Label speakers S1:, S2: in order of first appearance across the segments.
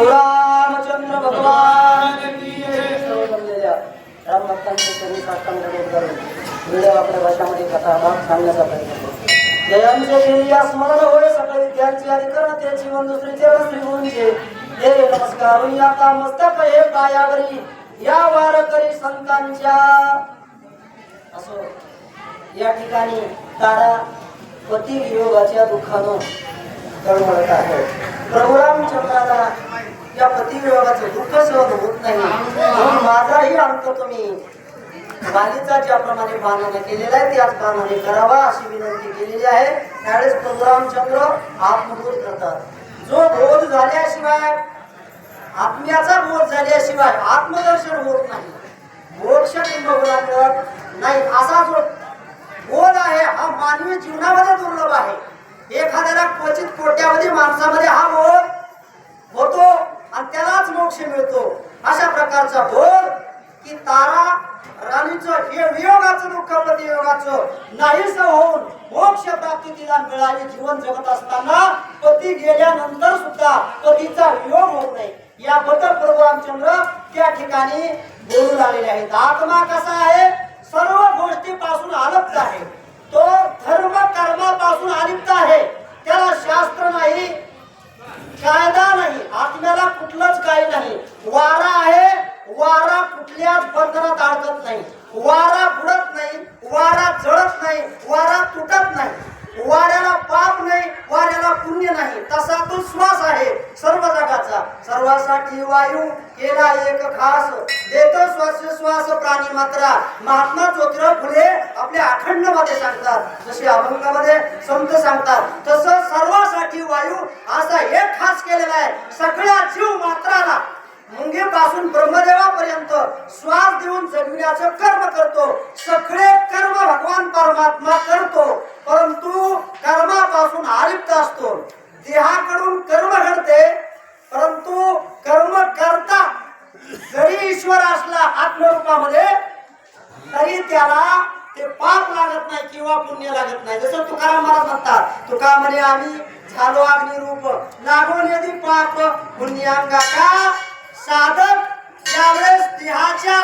S1: रामचंद्र भगवान करून व्हिडिओ आपल्या भाषामध्ये कथा भाग सांगण्याचा प्रयत्न या स्मरण होय सकाळी त्यांची आणि करा ते हे नमस्कार या का हे पायावरी या वारकरी संतांच्या. असो या ठिकाणी तारा पती वियोगाच्या दुःखानं तळमळत आहे प्रभू रामचंद्राला या पती दुःख सहन होत नाही म्हणून माझाही अंत तुम्ही वालीचा ज्याप्रमाणे बाणाने केलेला आहे त्याच बाणाने करावा अशी विनंती केलेली आहे त्यावेळेस प्रभुरामचंद्र आत्मबोध करतात जो बोध झाल्याशिवाय आत्म्याचा बोध झाल्याशिवाय आत्मदर्शन होत नाही मोक्ष किंबहुना नाही असा जो बोध आहे हा मानवी जीवनामध्ये दुर्लभ आहे. एखाद्याला क्वचित कोट्यावधी माणसामध्ये हा बोध होतो आणि त्यालाच मोक्ष मिळतो. अशा प्रकारचा बोध की तारा राणीचं हे वियोगाचं दुःख प्रतियोगाचं नाहीस होऊन मोक्ष प्राप्ती तिला मिळाली जीवन जगत असताना पती गेल्यानंतर सुद्धा पतीचा वियोग होत नाही. याबद्दल प्रभू रामचंद्र त्या ठिकाणी बोलू लागलेले आहेत. आत्मा कसा आहे? सर्व गोष्टीपासून आलप्त आहे. तो धर्म कर्मापासून अलिप्त आहे. त्याला शास्त्र नाही कायदा नाही आत्म्याला कुठलंच काही नाही. वारा आहे वारा कुठल्याच बंधनात अडकत नाही. वारा बुडत नाही वारा जळत नाही वारा तुटत नाही वाऱ्याला पाप नाही वाऱ्याला पुण्य नाही तसा तो श्वास आहे सर्व जगाचा. सर्वासाठी वायू केला एक खास. देतो श्वास श्वास प्राणी मात्रा. महात्मा ज्योतिराव फुले आपल्या अखंडमध्ये सांगतात. जसे अभंगामध्ये संत सांगतात तसं सर्वासाठी वायू असा एक खास केलेला आहे. सगळ्या जीव मात्राला. मुंगेपासून मरेपर्यंत श्वास देऊन जगविण्याचं कर्म करतो. सगळे कर्म भगवान परमात्मा करतो. परंतु कर्मापासून आलिप्त असतो. देहाकडून कर्म घडते परंतु कर्म करता जरी ईश्वर असला आत्मरूपामध्ये तरी त्याला ते पाप लागत नाही किंवा पुण्य लागत नाही. जसं तुकाराम महाराज म्हणतात तुका म्हणे आम्ही झालो अग्निरूप लागून यदी पाप पुण्यांगा का साधक ज्यावेळेस देहाच्या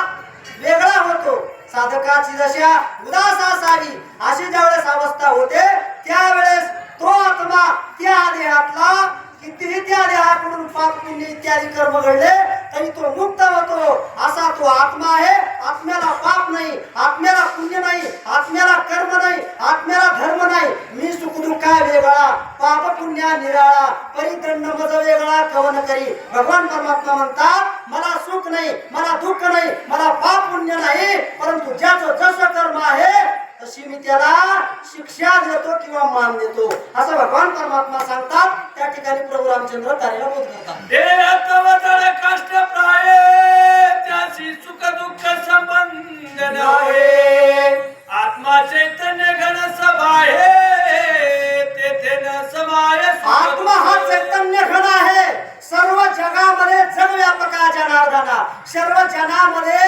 S1: वेगळा होतो. साधकाची जशा उदास असावी अशी ज्यावेळेस अवस्था होते त्यावेळेस तो आत्मा त्या देहातला कितीही त्या देहाकडून पाप पुण्य इत्यादी कर्म घडले तरी तो मुक्त होतो. असा तो आत्मा आहे. आत्म्याला पाप नाही आत्म्याला पुण्य नाही आत्म्याला कर्म नाही आत्म्याला धर्म नाही. मी सुख वेगळा पाप पुण्या निराळा परिदंड मज वेगळा कवन करी. भगवान परमात्मा म्हणतात मला सुख नाही मला दुःख नाही मला पाप पुण्य नाही परंतु ज्याचं जसं कर्म आहे तशी मी त्याला शिक्षा देतो किंवा मान देतो. असं भगवान परमात्मा सांगतात त्या ठिकाणी प्रभू रामचंद्र कार्याला बोध करतात.
S2: देह तव कष्ट प्राय त्याशी सुख दुःख संबंध
S1: सर्व जनामध्ये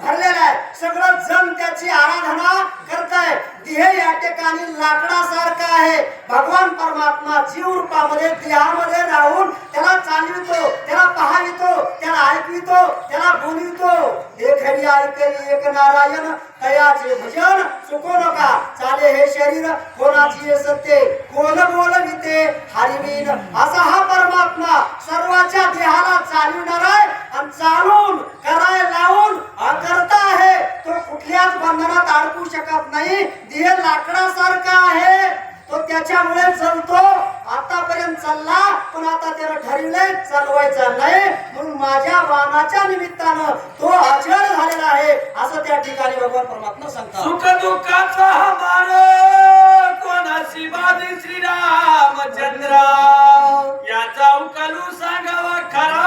S1: भरलेला आहे. सगळं जण त्याची आराधना करताय. देह या ठिकाणी लाकडासारखा आहे. भगवान परमात्मा जीव रूपामध्ये देहामध्ये राहून त्याला चालवितो त्याला पाहावितो त्याला ऐकवितो त्याला बोलवितो. एक हरी ऐकली एक नारायण तयाचे भजन चुको नका. चाले शरीर कोणाची हे सत्य? कोण बोलविते? हरिवीन असा हा परमात्मा सर्वाच्या देहाला चालविणार आहे आणि चालून कराय लावून करता आहे. तो कुठल्याच बंधनात अडकू शकत नाही. देह लाकडासारखा आहे. तो त्याच्यामुळे चलतो आतापर्यंत चालला पण आता त्याला ठरविलंय चालवायचा नाही. म्हणून माझ्या वाहनाच्या निमित्तानं तो अचळ झालेला आहे असं त्या ठिकाणी भगवान परमात्मा सांगतात.
S2: सुख दुःखाचा हा मार्ग. शिवाजी श्रीरामचंद्र याचा उकलू सांगावा खरा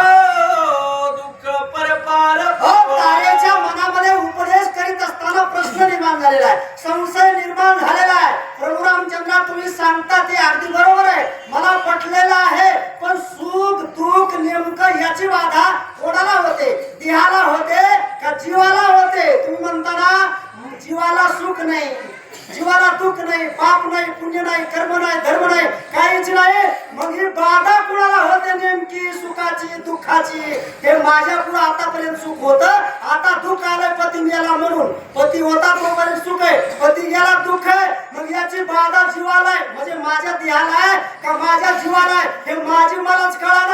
S2: दुःख परपार
S1: हो, तारेच्या मनामध्ये उपदेश करीत असताना प्रश्न निर्माण झालेला आहे. संशय निर्माण झालेला आहे. प्रभू रामचंद्र तुम्ही सांगता ते अगदी बरोबर आहे. मला पटलेलं आहे पण सुख दुःख नेमकं याची बाधा कोणाला होते? देहाला होते का जीवाला होते? तुम्ही म्हणता ना जीवाला सुख नाही. जीवाला दुःख नाही पाप नाही पुण्य नाही कर्म नाही धर्म नाही काहीच नाही. मग ही बाधा कुणाला होते नेमकी? सुखाची दुःखाची? हे माझ्या पुढे आतापर्यंत सुख होत. आता दुःख आलंय पती गेला म्हणून. पती होता तोपर्यंत सुख आहे. पती गेला दुःख आहे. मग याची बाधा जीवाला आहे. म्हणजे माझ्या देहाला आहे का माझ्या जीवाला आहे? हे माझी मलाच कळा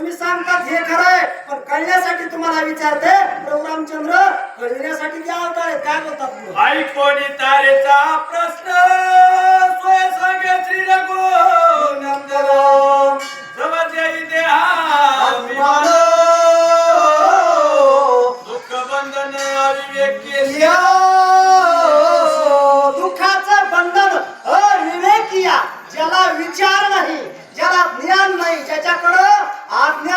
S1: तुम्ही सांगतात हे खरं आहे पण कळण्यासाठी तुम्हाला विचारते रामचंद्र कळण्यासाठी जे अवतार आहेत काय बोलतात
S2: आई कोणी तारेचा प्रश्न श्री रघु बंधन ज्याला विचार नाही ज्याला ज्ञान नाही ज्याच्याकडं